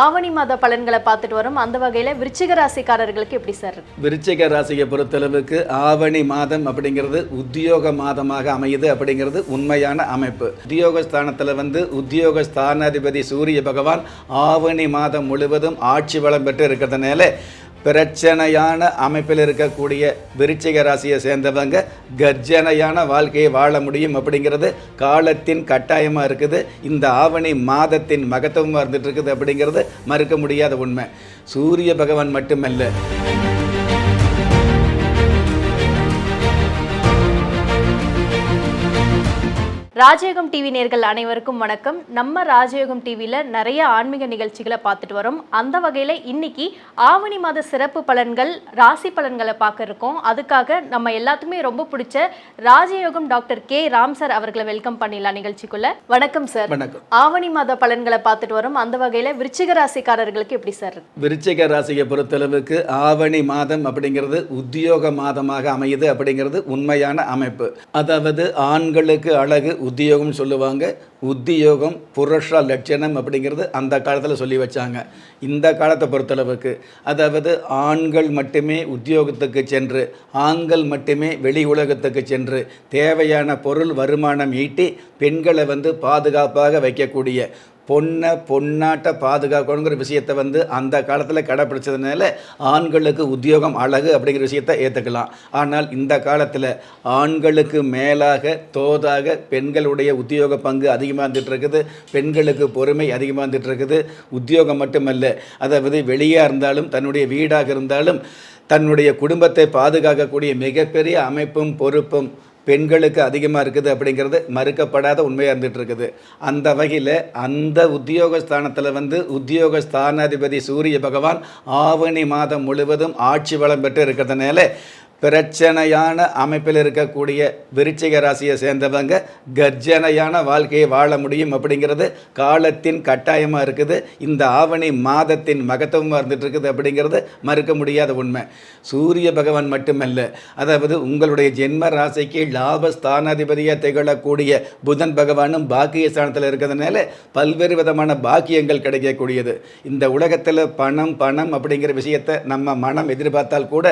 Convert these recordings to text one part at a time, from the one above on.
ஆவணி மாத பலன்களை பார்த்துட்டு வரும். அந்த வகையில் விருச்சிக ராசிக்காரர்களுக்கு எப்படி சார் விருச்சிக ராசியை பொறுத்தளவுக்கு ஆவணி மாதம் அப்படிங்கிறது உத்தியோக மாதமாக அமையுது அப்படிங்கிறது உண்மையான அமைப்பு. உத்தியோக ஸ்தானத்தில் வந்து உத்தியோக ஸ்தானாதிபதி சூரிய பகவான் ஆவணி மாதம் முழுவதும் ஆட்சி வளம் பெற்று இருக்கிறதுனால பிரச்சனையான அமைப்பில் இருக்கக்கூடிய விருச்சிக ராசியை சேர்ந்தவங்க கர்ஜனையான வாழ்க்கையை வாழ முடியும் அப்படிங்கிறது காலத்தின் கட்டாயமாக இருக்குது. இந்த ஆவணி மாதத்தின் மகத்துவமாக இருந்துட்டு இருக்குது அப்படிங்கிறது மறுக்க முடியாத உண்மை. சூரிய பகவான் மட்டுமல்ல ராஜயோகம் டிவி நேர்கள் அனைவருக்கும் வணக்கம். நம்ம ராஜயோகம் டிவியில நிறைய ஆன்மீக நிகழ்ச்சிகளை பார்த்துட்டு வரோம். அந்த வகையில இன்னைக்கு ஆவணி மாத சிறப்பு பலன்கள் ராசி பலன்களை பார்க்க இருக்கோம். அதுக்காக நம்ம எல்லாத்துக்குமே ரொம்ப பிடிச்ச ராஜயோகம் டாக்டர் கே. ராம் சார் அவர்களை வெல்கம் பண்ணிடலாம் நிகழ்ச்சிக்குள்ள. வணக்கம் சார். வணக்கம். ஆவணி மாத பலன்களை பார்த்துட்டு வரோம். அந்த வகையில விருச்சிக ராசிக்காரர்களுக்கு எப்படி சார்? விருச்சிக ராசியை பொறுத்தளவுக்கு ஆவணி மாதம் அப்படிங்கிறது உத்தியோக மாதமாக அமையுது அப்படிங்கிறது உண்மையான அமைப்பு. அதாவது ஆண்களுக்கு அழகு உத்தியோகம்னு சொல்லுவாங்க. உத்தியோகம் புருஷ லட்சணம் அப்படிங்கிறது அந்த காலத்தில் சொல்லி வச்சாங்க. இந்த காலத்தை பொறுத்தளவுக்கு. அதாவது ஆண்கள் மட்டுமே உத்தியோகத்துக்கு சென்று ஆண்கள் மட்டுமே வெளி உலகத்துக்கு சென்று தேவையான பொருள் வருமானம் ஈட்டி பெண்களை வந்து பாதுகாப்பாக வைக்கக்கூடிய பொண்ணை பொன்னாட்ட பாதுகாக்கணுங்கிற விஷயத்தை வந்து அந்த காலத்தில் கடைப்பிடிச்சதுனால ஆண்களுக்கு உத்தியோகம் அழகு அப்படிங்கிற விஷயத்த ஏற்றுக்கலாம் ஆனால் இந்த காலத்தில் ஆண்களுக்கு மேலாக தோதாக பெண்களுடைய உத்தியோக பங்கு அதிகமாக இருந்துகிட்டு இருக்குது. பெண்களுக்கு பொறுமை அதிகமாக இருந்துகிட்டு இருக்குது. உத்தியோகம் மட்டுமல்ல அதாவது வெளியாக இருந்தாலும் தன்னுடைய வீடாக இருந்தாலும் தன்னுடைய குடும்பத்தை பாதுகாக்கக்கூடிய மிகப்பெரிய அமைப்பும் பொறுப்பும் பெண்களுக்கு அதிகமாக இருக்குது அப்படிங்கிறது மறுக்கப்படாத உண்மையாக இருந்துகிட்டு இருக்குது. அந்த வகையில் அந்த உத்தியோக ஸ்தானத்தில் வந்து உத்தியோக ஸ்தானாதிபதி சூரிய பகவான் ஆவணி மாதம் முழுவதும் ஆட்சி வளம் பெற்று இருக்கிறதுனால பிரச்சனையான அமைப்பில் இருக்கக்கூடிய விருச்சிக ராசியை சேர்ந்தவங்க கர்ஜனையான வாழ்க்கையை வாழ முடியும் அப்படிங்கிறது காலத்தின் கட்டாயமாக இருக்குது. இந்த ஆவணி மாதத்தின் மகத்துவமாக இருந்துட்டு இருக்குது அப்படிங்கிறது மறுக்க முடியாத உண்மை. சூரிய பகவான் மட்டுமல்ல அதாவது உங்களுடைய ஜென்ம ராசிக்கு லாப ஸ்தானாதிபதியாக திகழக்கூடிய புதன் பகவானும் பாக்கிய ஸ்தானத்தில் இருக்கிறதுனால பல்வேறு விதமான பாக்கியங்கள் கிடைக்கக்கூடியது. இந்த உலகத்தில் பணம் பணம் அப்படிங்கிற விஷயத்தை நம்ம மனம் எதிர்பார்த்தால் கூட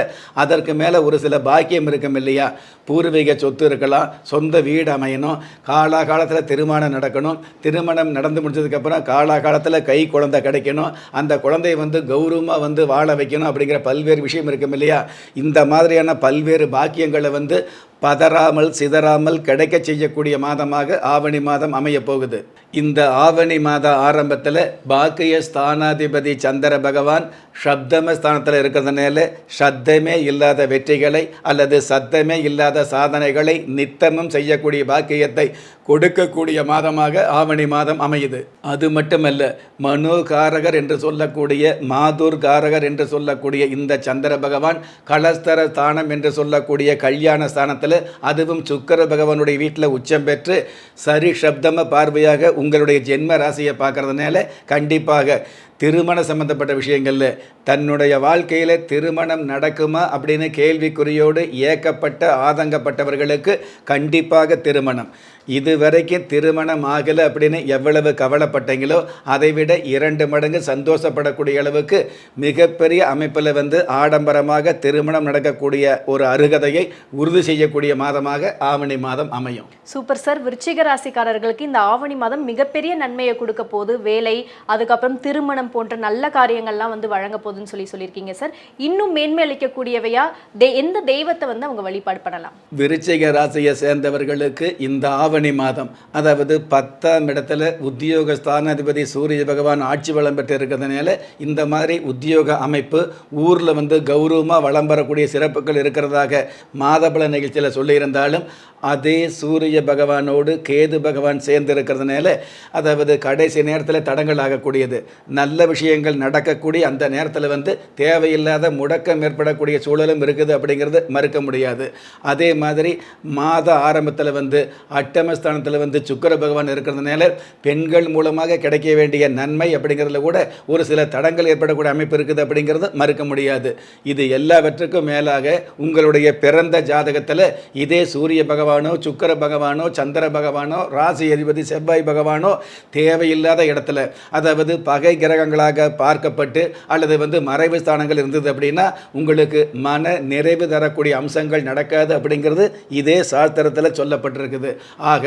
அதற்கு மேலே ஒரு ஒரு சில பாக்கியம் இருக்கும் இல்லையா? பூர்வீக சொத்து இருக்கலாம் சொந்த வீடு அமையணும் காலாகாலத்தில் திருமணம் நடக்கணும் திருமணம் நடந்து முடிச்சதுக்கப்புறம் காலாகாலத்தில் கை குழந்தை கிடைக்கணும் அந்த குழந்தையை வந்து கௌரவமாக வந்து வாழ வைக்கணும் அப்படிங்கிற பல்வேறு விஷயம் இருக்கும் இல்லையா? இந்த மாதிரியான பல்வேறு பாக்கியங்களை வந்து பதறாமல் சிதறாமல் கிடைக்க செய்யக்கூடிய மாதமாக ஆவணி மாதம் அமையப் போகுது இந்த ஆவணி மாத ஆரம்பத்தில் பாக்கிய ஸ்தானாதிபதி சந்திர பகவான் சப்தம ஸ்தானத்தில் இருக்கிறதுனால சத்தமே இல்லாத வெற்றிகளை அல்லது சத்தமே இல்லாத சாதனைகளை நித்தமும் செய்யக்கூடிய பாக்கியத்தை கொடுக்கக்கூடிய மாதமாக ஆவணி மாதம் அமையுது. அது மட்டுமல்ல மனோகாரகர் என்று சொல்லக்கூடிய மாதூர் காரகர் என்று சொல்லக்கூடிய இந்த சந்திர பகவான் கலஸ்தர ஸ்தானம் என்று சொல்லக்கூடிய கல்யாண ஸ்தானத்தில் அதுவும் சுக்கர பகவானுடைய வீட்டில் உச்சம் பெற்று சரி சப்தம பார்வையாக உங்களுடைய ஜென்ம ராசியை பார்க்கறதுனால கண்டிப்பாக திருமண சம்பந்தப்பட்ட விஷயங்களில் தன்னுடைய வாழ்க்கையில் திருமணம் நடக்குமா அப்படின்னு கேள்விக்குறியோடு ஏக்கப்பட்ட ஆதங்கப்பட்டவர்களுக்கு கண்டிப்பாக திருமணம். இதுவரைக்கும் திருமணம் ஆகலை அப்படின்னு எவ்வளவு கவலைப்பட்டீங்களோ அதை விட இரண்டு மடங்கு சந்தோஷப்படக்கூடிய அளவுக்கு மிகப்பெரிய அமைப்பில் வந்து ஆடம்பரமாக திருமணம் நடக்கக்கூடிய ஒரு அருகதையை உறுதி செய்யக்கூடிய மாதமாக ஆவணி மாதம் அமையும். Super sir. விருச்சிக ராசிக்காரர்களுக்கு இந்த ஆவணி மாதம் மிகப்பெரிய நன்மையை கொடுக்க போது வேலை அதுக்கப்புறம் திருமணம் போன்ற நல்ல காரியங்கள்லாம் வந்து வழங்க போகுதுன்னு சொல்லி சொல்லியிருக்கீங்க சார். இன்னும் மேன்மை அளிக்கக்கூடியவையா தே எந்த தெய்வத்தை வந்து அவங்க வழிபாடு பண்ணலாம்? விருச்சிக ராசியை சேர்ந்தவர்களுக்கு இந்த ஆவணி மாதம் அதாவது பத்தாம் இடத்துல உத்தியோக ஸ்தானாதிபதி சூரிய பகவான் ஆட்சி வளம் பெற்று இருக்கிறதுனால இந்த மாதிரி உத்தியோக அமைப்பு ஊரில் வந்து கௌரவமாக வளம் பெறக்கூடிய சிறப்புகள் இருக்கிறதாக மாதபல நிகழ்ச்சியில் சொல்லியிருந்தாலும் அதே சூரிய பகவானோடு கேது பகவான் சேர்ந்து இருக்கிறதுனால அதாவது கடைசி நேரத்தில் தடங்கள் ஆகக்கூடியது. நல்ல விஷயங்கள் நடக்கக்கூடிய அந்த நேரத்தில் வந்து தேவையில்லாத முடக்கம் ஏற்படக்கூடிய சூழலும் இருக்குது அப்படிங்கிறது மறுக்க முடியாது. அதே மாதிரி மாத ஆரம்பத்தில் வந்து அட்டமஸ்தானத்தில் வந்து சுக்கிர பகவான் இருக்கிறதுனால பெண்கள் மூலமாக கிடைக்க வேண்டிய நன்மை அப்படிங்கிறதுல கூட ஒரு சில தடங்கள் ஏற்படக்கூடிய அமைப்பு இருக்குது அப்படிங்கிறது மறுக்க முடியாது. இது எல்லாவற்றுக்கும் மேலாக உங்களுடைய பிறந்த ஜாதகத்தில் இதே சூரிய பகவான் பகவானோ சுக்கர பகவானோ சந்திர பகவானோ ராசி அதிபதி செவ்வாய் பகவானோ தேவையில்லாத இடத்துல அதாவது பகை கிரகங்களாக பார்க்கப்பட்டு அல்லது வந்து மறைவு ஸ்தானங்கள் இருந்தது அப்படின்னா உங்களுக்கு மன நிறைவு தரக்கூடிய அம்சங்கள் நடக்காது அப்படிங்கிறது இதே சாஸ்திரத்தில் சொல்லப்பட்டிருக்குது. ஆக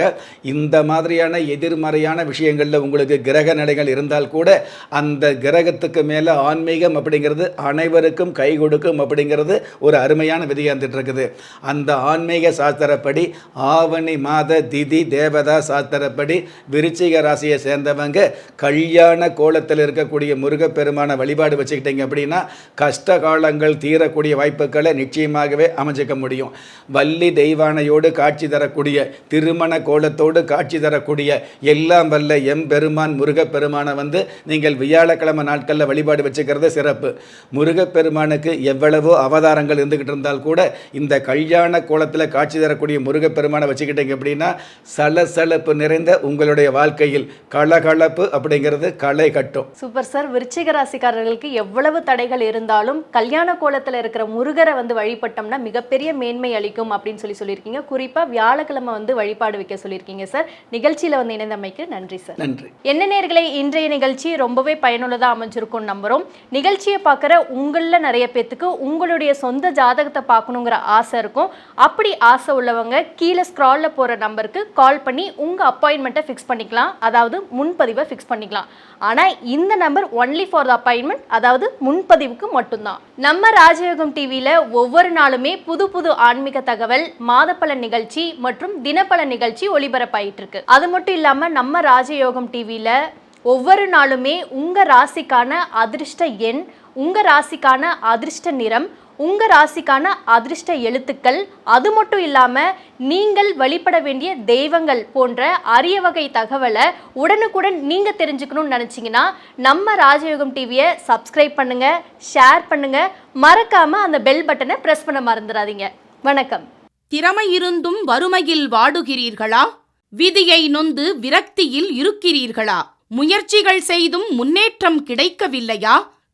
இந்த மாதிரியான எதிர்மறையான விஷயங்களில் உங்களுக்கு கிரக நிலைகள் இருந்தால் கூட அந்த கிரகத்துக்கு மேலே ஆன்மீகம் அப்படிங்கிறது அனைவருக்கும் கை கொடுக்கும் அப்படிங்கிறது ஒரு அருமையான விதியாக இருந்துட்டு இருக்குது. அந்த ஆன்மீக சாஸ்திரப்படி ஆவணி மாத திதி தேவதா சாஸ்திரப்படி விருச்சிக ராசியை சேர்ந்தவங்க கல்யாண கோலத்தில் இருக்கக்கூடிய முருகப்பெருமான வழிபாடு வச்சுக்கிட்டீங்க அப்படின்னா கஷ்ட காலங்கள் தீரக்கூடிய வாய்ப்புகளை நிச்சயமாகவே அமைஞ்சிக்க முடியும். வள்ளி தெய்வானையோடு காட்சி தரக்கூடிய திருமண கோலத்தோடு காட்சி தரக்கூடிய எல்லாம் வல்ல எம்பெருமான் முருகப்பெருமானை வந்து நீங்கள் வியாழக்கிழமை நாட்களில் வழிபாடு வச்சுக்கிறது சிறப்பு. முருகப்பெருமானுக்கு எவ்வளவோ அவதாரங்கள் இருந்துக்கிட்டு இருந்தால் கூட இந்த கல்யாண கோலத்தில் காட்சி தரக்கூடிய முருகப்பெருமானை வச்சுக்கிட்டீங்க அப்படின்னா சலசலப்பு நிறைந்த உங்களுடைய வாழ்க்கையில் கலகலப்பு அப்படிங்கிறது களை கட்டும். சூப்பர் சார் விருச்சிக ராசிக்காரர்களுக்கு எவ்வளவு தடைகள் இருந்தாலும் கல்யாண கோலத்துல இருக்கிற முருகரை வந்து வழிபட்டோம்னா மிகப்பெரிய மேன்மை அளிக்கும் அப்படின்னு சொல்லி சொல்லியிருக்கீங்க. குறிப்பா வியாழக்கிழமை வந்து வழிபாடு வைக்க சொல்லியிருக்கீங்க சார் நிகழ்ச்சியில வந்து இணைந்தமைக்கு நன்றி சார் நன்றி. என்ன நேர்களை இன்றைய நிகழ்ச்சி ரொம்பவே பயனுள்ளதாக அமைஞ்சிருக்கும் நம்புகிறோம் நிகழ்ச்சியை பார்க்குற உங்களில் நிறைய பேத்துக்கு உங்களுடைய சொந்த ஜாதகத்தை பார்க்கணுங்கிற ஆசை இருக்கும். அப்படி ஆசை உள்ளவங்க கீழே ஸ்க்ராலில் போகிற நம்பருக்கு கால் பண்ணி உங்கள் அப்பாயின்மெண்ட்டை ஃபிக்ஸ் பண்ணிக்கலாம். அதாவது முன்பதிவை ஃபிக்ஸ் பண்ணிக்கலாம். ஆனால் இந்த number only for the appointment அதாவது முன்பதிவுக்கு மட்டும்தான். நம்ம ராஜயோகம் டிவியில் ஒவ்வொரு நாளுமே புது புது ஆன்மீக தகவல் மாதப்பல நிகழ்ச்சி மற்றும் தினப்பல நிகழ்ச்சி ஒளிபரப்பாயிட்டு இருக்கு அது மட்டும் இல்லாமல் நம்ம ராஜயோகம் டிவியில் ஒவ்வொரு நாளுமே உங்க ராசிக்கான அதிர்ஷ்ட எண் உங்க ராசிக்கான அதிர்ஷ்ட நிறம் உங்கள் ராசிக்கான அதிர்ஷ்ட எழுத்துக்கள் அது மட்டும் இல்லாமல் நீங்கள் வழிபட வேண்டிய தெய்வங்கள் போன்ற அரிய வகை தகவலை உடனுக்குடன் நீங்கள் தெரிஞ்சுக்கணும்னு நினச்சிங்கன்னா நம்ம ராஜயோகம் டிவியை சப்ஸ்கிரைப் பண்ணுங்கள் ஷேர் பண்ணுங்கள் மறக்காமல் அந்த பெல் பட்டனை ப்ரெஸ் பண்ண மறந்துடாதீங்க. வணக்கம். திறமை இருந்தும் வறுமையில் வாடுகிறீர்களா? விதியை நொந்து விரக்தியில் இருக்கிறீர்களா? முயற்சிகள் செய்தும் முன்னேற்றம் கிடைக்கவில்லையா?